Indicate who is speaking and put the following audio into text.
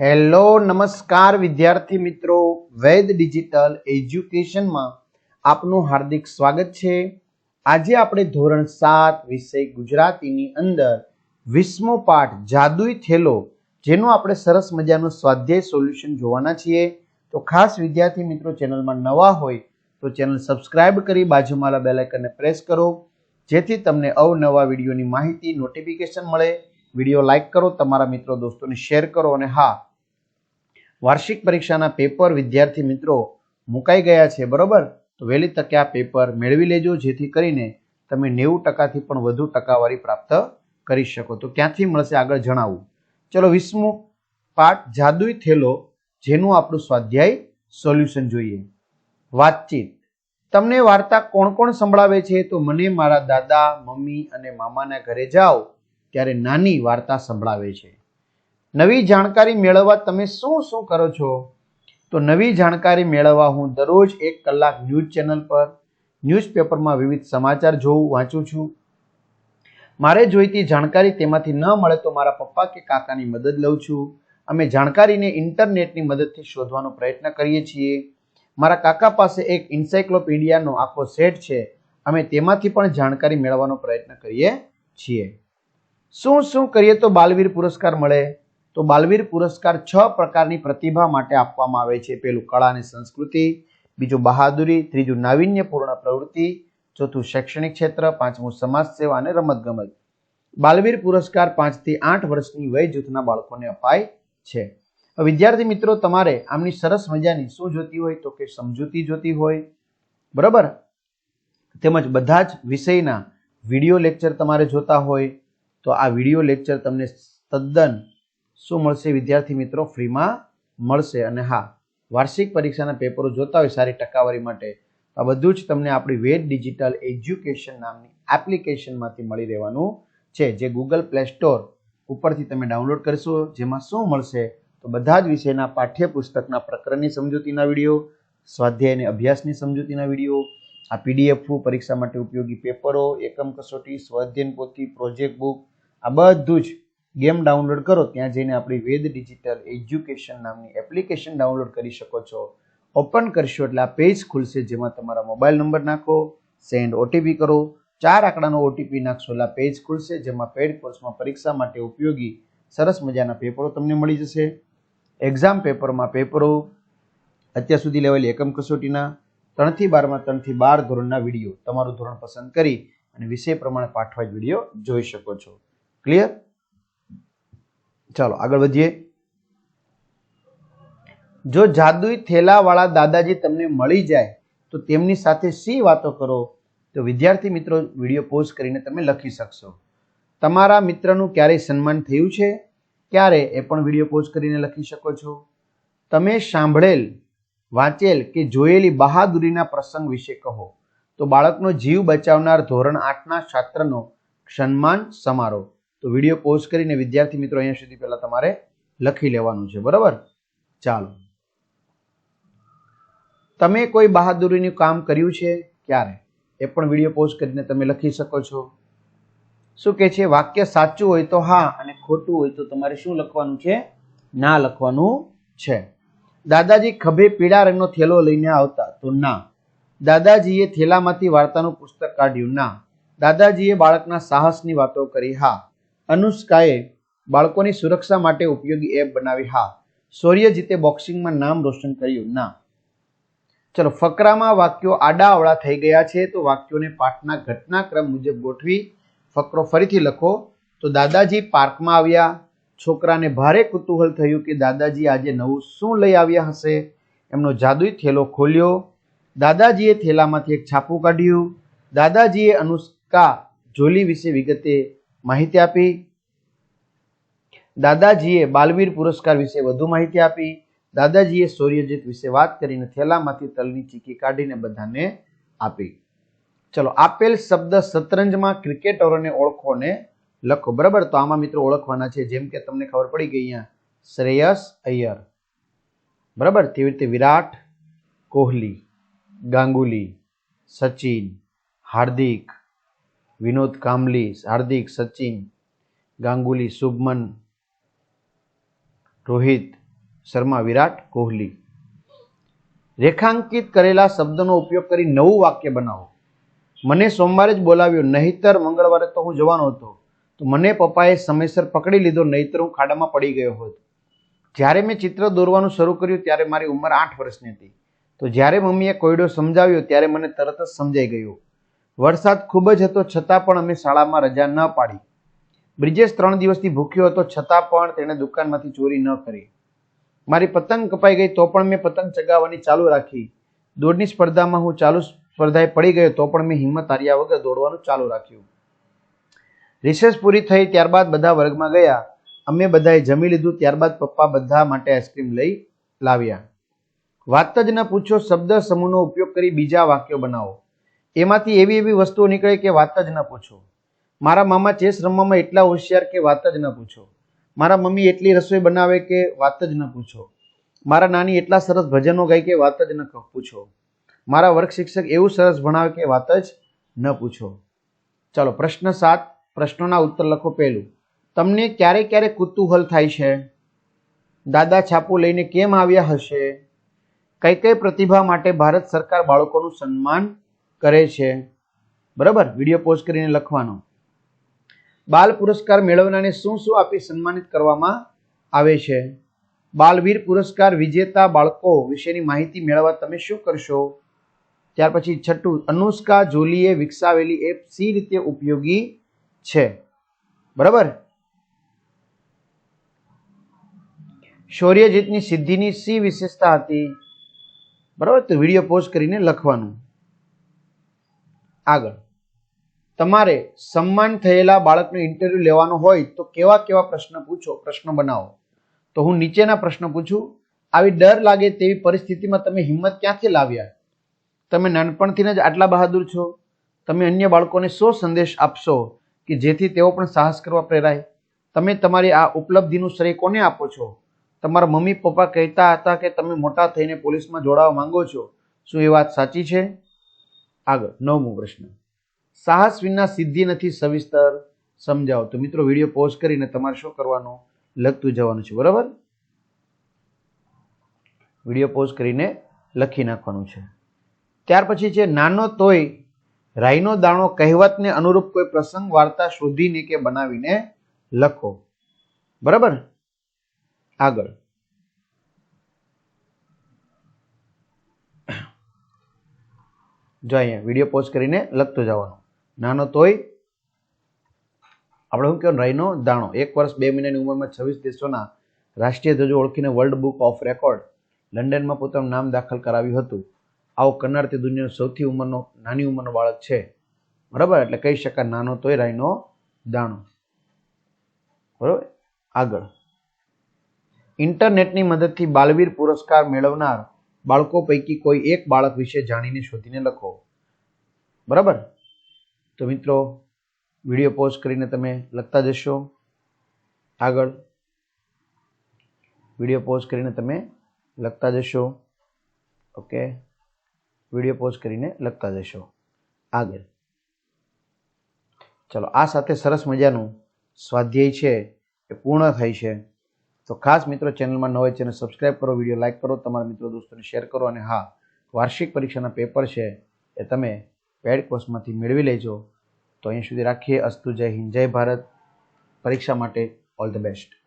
Speaker 1: Hello, નમસ્કાર વિદ્યાર્થી મિત્રો. વૈદ ડિજિટલ એજ્યુકેશનમાં આપનું હાર્દિક સ્વાગત છે. આજે આપણે ધોરણ સાત વિષય ગુજરાતીની અંદર વીસમો પાઠ જાદુઈ થેલો, જેનો આપણે સરસ મજાનું સ્વાધ્યાય સોલ્યુશન જોવાના છીએ. તો ખાસ વિદ્યાર્થી મિત્રો, ચેનલમાં નવા હોય તો ચેનલ સબસ્ક્રાઇબ કરી બાજુમાં બેલ આઇકનને પ્રેસ કરો, જેથી તમને અવનવા વિડીયોની માહિતી, નોટિફિકેશન મળે. વીડિયો લાઇક કરો, તમારા મિત્રો, દોસ્તોને શેર કરો અને હા વાર્ષિક પરીક્ષાના પેપર વિદ્યાર્થી મિત્રો મુકાઈ ગયા છે, બરોબર? તો વહેલી તકે આ પેપર મેળવી લેજો, જેથી કરીને તમે નેવું ટકાથી પણ વધુ ટકાવારી પ્રાપ્ત કરી શકો. તો ક્યાંથી મળશે આગળ જણાવું. ચલો, વીસમું પાઠ, જાદુઈ થેલો, જેનું આપણું સ્વાધ્યાય સોલ્યુશન જોઈએ. વાતચીત. તમને વાર્તા કોણ કોણ સંભળાવે છે? તો મને, મારા દાદા, મમ્મી અને મામાના ઘરે જાઓ, ત્યારે નાની વાર્તા સંભળાવે છે. નવી જાણકારી મેળવવા તમે શું શું કરો છો? તો નવી જાણકારી મેળવવા હું દરરોજ એક કલાક ન્યૂઝ ચેનલ પર, ન્યૂઝપેપરમાં વિવિધ સમાચાર જોઉં, વાંચું છું. મારે જોઈતી જાણકારી તેમાંથી ન મળે તો મારા પપ્પા કે કાકાની મદદ લઉં છું. અમે જાણકારીને ઇન્ટરનેટની મદદથી શોધવાનો પ્રયત્ન કરીએ છીએ. મારા કાકા પાસે એક ઇન્સાયક્લોપીડિયાનો આખો સેટ છે. અમે તેમાંથી પણ જાણકારી મેળવવાનો પ્રયત્ન કરીએ છીએ. શું શું કરીએ તો બાલવીર પુરસ્કાર મળે? તો બાલવીર પુરસ્કાર છ પ્રકારની પ્રતિભા માટે આપવામાં આવે છે. પેલું કળા અને સંસ્કૃતિ, બીજું બહાદુરી, ત્રીજું નાવીન્યપૂર્ણ પ્રવૃત્તિ, ચોથું શૈક્ષણિક ક્ષેત્ર, પાંચમું સમાજ સેવા અને રમતગમત. બાલવીર પુરસ્કાર પાંચથી આઠ વર્ષની વય જૂથના બાળકોને અપાય છે. વિદ્યાર્થી મિત્રો, તમારે આમની સરસ મજાની શું જોતી હોય તો કે સમજૂતી જોતી હોય, બરાબર? તેમજ બધા જ વિષયના વીડિયો લેક્ચર તમારે જોતા હોય તો આ વીડિયો લેક્ચર તમને તદ્દન શું મળશે વિદ્યાર્થી મિત્રો? ફ્રીમાં મળશે. અને હા, વાર્ષિક પરીક્ષાના પેપરો જોતા હોય સારી ટકાવારી માટે આ બધું જ તમને આપણી વેદ ડિજિટલ એજ્યુકેશન નામની એપ્લિકેશનમાંથી મળી રહેવાનું છે, જે ગૂગલ પ્લે સ્ટોર ઉપરથી તમે ડાઉનલોડ કરશો. જેમાં શું મળશે? તો બધા જ વિષયના પાઠ્યપુસ્તકના પ્રકરણની સમજૂતીના વીડિયો સ્વાધ્યાય અને અભ્યાસની સમજૂતીના વીડિયો, આ પીડીએફ પરીક્ષા માટે ઉપયોગી પેપરો, એકમ કસોટી, સ્વાધ્યાયન પોથી, પ્રોજેક્ટ બુક, આ બધું જ ગેમ ડાઉનલોડ કરો, ત્યાં જઈને આપણી વેદ ડિજિટલ એજ્યુકેશન નામની એપ્લિકેશન ડાઉનલોડ કરી શકો છો. ઓપન કરશો એટલે આ પેજ ખુલશે જેમાં તમારા મોબાઈલ નંબર નાખો, સેન્ડ ઓટીપી કરો, ચાર આંકડાનો ઓટીપી નાખશો એટલે પેજ ખુલશે જેમાં પેડ કોર્સમાં પરીક્ષા માટે ઉપયોગી, સરસ મજાના પેપરો તમને મળી જશે. એક્ઝામ પેપરમાં પેપરો, અત્યાર સુધી લેવાયેલી એકમ કસોટીના, ત્રણથી બારમાં, ત્રણથી બાર ધોરણના વીડિયો તમારું ધોરણ પસંદ કરી અને વિષય પ્રમાણે પાઠવાજ વીડિયો જોઈ શકો છો. ક્લિયર ચાલો, આગળ વધીએ. જો જાદુઈ થેલાવાળા દાદાજી તમને મળી જાય, તો તેમની સાથે શી વાતો કરો? તો વિદ્યાર્થી મિત્રો, વીડિયો પોઝ કરીને તમે લખી શકશો. તમારા મિત્રનું ક્યારેય સન્માન થયું છે? ક્યારે એ પણ વીડિયો પોઝ કરીને લખી શકો છો? તમે સાંભળેલ, વાંચેલ કે જોયેલી બહાદુરીના પ્રસંગ વિશે કહો. તો બાળકનો જીવ બચાવનાર ધોરણ આઠના છાત્રનો સન્માન સમારોહ. તો વીડિયો પોઝ કરીને વિદ્યાર્થી મિત્રો અહીંયા સુધી પહેલા તમારે લખી લેવાનું છે, બરાબર? ચાલો. તમે કોઈ બહાદુરીનું કામ કર્યું છે? ક્યારે? એ પણ વીડિયો પોઝ કરીને તમે લખી શકો છો. શું કે છે? વાક્ય સાચું હોય તો હા અને ખોટું હોય તો તમારે શું લખવાનું છે? ના લખવાનું છે. દાદાજી ખભે પીળા રંગનો થેલો લઈને આવતા તો ના. દાદાજીએ થેલામાંથી વાર્તાનું પુસ્તક કાઢ્યું, ના. દાદાજીએ બાળકના સાહસની વાતો કરી, હા. અનુષ્કાએ બાળકોની સુરક્ષા માટે ઉપયોગી એપ બનાવી. હા શૌર્યજીતે બોક્સિંગમાં નામ રોશન કર્યું. ના. ચલો, ફકરામાં વાક્યો આડાઅવળા થઈ ગયા છે, તો વાક્યોને પાઠના ઘટનાક્રમ મુજબ ગોઠવી ફકરો ફરીથી લખો. તો દાદાજી પાર્કમાં આવ્યા. છોકરાને ભારે કુતૂહલ થયું કે દાદાજી આજે નવું શું લઈ આવ્યા હશે? એમનો જાદુઈ થેલો ખોલ્યો. દાદાજીએ થેલામાંથી એક છાપું કાઢ્યું. દાદાજીએ અનુષ્કા જોલી વિશે વિગતે માહિતી આપી. દાદાજીએ બાલવીર પુરસ્કાર વિશે વધુ માહિતી આપી. દાદાજીએ સૂર્યજીત વિશે વાત કરીને થેલામાંથી તલની ચીકી કાઢીને બધાને આપી. ચલો, આપેલ શબ્દ શતરંજમાં ક્રિકેટરોને ઓળખો ને લખો. બરાબર? તો આમાં મિત્રો ઓળખવાના છે. જેમ કે તમને ખબર પડી ગઈ અહીંયા. શ્રેયસ અય્યર. બરાબર? તેવી રીતે વિરાટ કોહલી, ગાંગુલી, સચિન, હાર્દિક વિનોદ કામલી, હાર્દિક, સચિન, ગાંગુલી, શુભમન, રોહિત, શર્મા, વિરાટ કોહલી. રેખાંકિત કરેલા શબ્દનો ઉપયોગ કરી નવું વાક્ય બનાવો. મને સોમવારે જ બોલાવ્યો, નહીતર મંગળવારે તો હું જવાનો હતો. તો મને પપ્પાએ સમયસર પકડી લીધો, નહીતર હું ખાડામાં પડી ગયો હોત. જ્યારે મેં ચિત્ર દોરવાનું શરૂ કર્યું, ત્યારે મારી ઉંમર આઠ વર્ષની હતી. તો જ્યારે મમ્મીએ કોયડો સમજાવ્યો, ત્યારે મને તરત જ સમજાઈ ગયું. વરસાદ ખૂબ જ હતો, છતાં પણ અમે શાળામાં રજા ન પાડી. બ્રિજેશ ત્રણ દિવસથી ભૂખ્યો હતો, છતાં પણ તેણે દુકાનમાંથી ચોરી ન કરી. મારી પતંગ કપાઈ ગઈ તો પણ મેં પતંગ ચગાવવાની ચાલુ રાખી. દોડની સ્પર્ધામાં હું ચાલુ સ્પર્ધાએ પડી ગયો તો પણ મેં હિંમત હાર્યા વગર દોડવાનું ચાલુ રાખ્યું. રિસેસ પૂરી થઈ ત્યારબાદ બધા વર્ગમાં ગયા. અમે બધાએ જમી લીધું, ત્યારબાદ પપ્પા બધા માટે આઈસ્ક્રીમ લઈ લાવ્યા. વાત જ ન પૂછો, શબ્દ સમૂહનો ઉપયોગ કરી બીજા વાક્યો બનાવો. એમાંથી એવી એવી વસ્તુઓ નીકળે કે વાત જ ન પૂછો. મારા મામા ચેસ રમવામાં એટલા હોશિયાર કે વાત જ ન પૂછો. મારા મમ્મી એટલી રસોઈ બનાવે કે વાત જ ન પૂછો. મારા નાની એટલા સરસ ભજનો ગાય કે વાત જ ન પૂછો. મારા વર્ગ શિક્ષક એવું સરસ ભણાવે કે વાત જ ન પૂછો. ચાલો, પ્રશ્ન સાત, પ્રશ્નોના ઉત્તર લખો પહેલું. તમને ક્યારે ક્યારે કુતૂહલ થાય છે? દાદા છાપું લઈને કેમ આવ્યા હશે? કઈ કઈ પ્રતિભા માટે ભારત સરકાર બાળકોનું સન્માન કરે છે. બરાબર? વીડિયો પોસ્ટ કરીને લખવાનો. બાલ પુરસ્કાર મેળવનારને શું શું આપી સન્માનિત કરવામાં આવે છે? બાલવીર પુરસ્કાર વિજેતા બાળકો વિશેની માહિતી મેળવવા તમે શું કરશો? ત્યાર પછી છઠ્ઠું, અનુષ્કા જોલીએ વિકસાવેલી એપ સી રીતે ઉપયોગી છે? બરાબર? શૌર્યજીતની સિદ્ધિની સી વિશેષતા હતી? બરાબર? તો વીડિયો પોસ્ટ કરીને લખવાનું. આગળ. તમારે સન્માન થયેલા બાળકનો ઇન્ટરવ્યૂ લેવાનો હોય તો કેવા કેવા પ્રશ્ન પૂછો, પ્રશ્ન બનાવો. તો હું નીચેના પ્રશ્ન પૂછું. આવી ડર લાગે તેવી પરિસ્થિતિમાં તમે હિંમત ક્યાંથી લાવ્યા? તમે નાનપણથી જ આટલા બહાદુર છો? તમે અન્ય બાળકોને શો સંદેશ આપશો કે જેથી તેઓ પણ સાહસ કરવા પ્રેરાય? તમે તમારી આ ઉપલબ્ધિનું શ્રેય કોને આપો છો? તમારા મમ્મી પપ્પા કહેતા હતા કે તમે મોટા થઈને પોલીસમાં જોડાવા માંગો છો. શું એ વાત સાચી છે? આગળ, નવમો પ્રશ્ન. સાહસ વિના સિદ્ધિ નથી, સવિસ્તર સમજાવો. તો મિત્રો, વીડિયો પોઝ કરીને તમારે શું કરવાનું? લખતું જવાનું છે, બરાબર? વીડિયો પોઝ કરીને લખી નાખવાનું છે. ત્યાર પછી છે, નાનો તોય, રાઈનો દાણો કહેવતને અનુરૂપ કોઈ પ્રસંગ, વાર્તા શોધીને કે બનાવીને લખો. બરાબર? આગળ. જો અહીંયા વીડિયો પોઝ કરીને લખતો જવાનું. નાનો તોય, આપણે શું કહેવાય રાઈનો દાણો. એક વર્ષ બે મહિનાની ઉંમરમાં છવ્વીસ દેશોના રાષ્ટ્રીય ધ્વજો ઓળખીને વર્લ્ડ બુક ઓફ રેકોર્ડ લંડનમાં પોતાનું નામ દાખલ કરાવ્યું હતું. આવો કરનાર તે દુનિયાનો સૌથી ઉંમરનો, નાની ઉંમરનો બાળક છે. બરાબર? એટલે કહી શકાય નાનો તોય રાઈનો દાણો. બરાબર? આગળ. ઇન્ટરનેટની મદદથી બાલવીર પુરસ્કાર મેળવનાર બાળકો પૈકી કોઈ એક બાળક વિશે જાણીને શોધીને લખો. બરાબર? તો મિત્રો, વીડિયો પોઝ કરીને તમે લખતા જશો. આગળ. વીડિયો પોઝ કરીને તમે લખતા જશો. ઓકે? વીડિયો પોઝ કરીને લખતા જશો. આગળ. ચલો, આ સાથે સરસ મજાનું સ્વાધ્યાય છે એ પૂર્ણ થાય છે. તો ખાસ મિત્રો ચેનલમાં ન હોય ચેનલ સબસ્ક્રાઇબ કરો વીડિયો લાઇક કરો, તમારા મિત્રો દોસ્તોને શેર કરો અને હા, વાર્ષિક પરીક્ષાના પેપર છે એ તમે પેડ કોર્સમાંથી મેળવી લેજો. તો અહીં સુધી રાખીએ. અસ્તુ જય હિન્દ, જય ભારત. પરીક્ષા માટે ઓલ ધ બેસ્ટ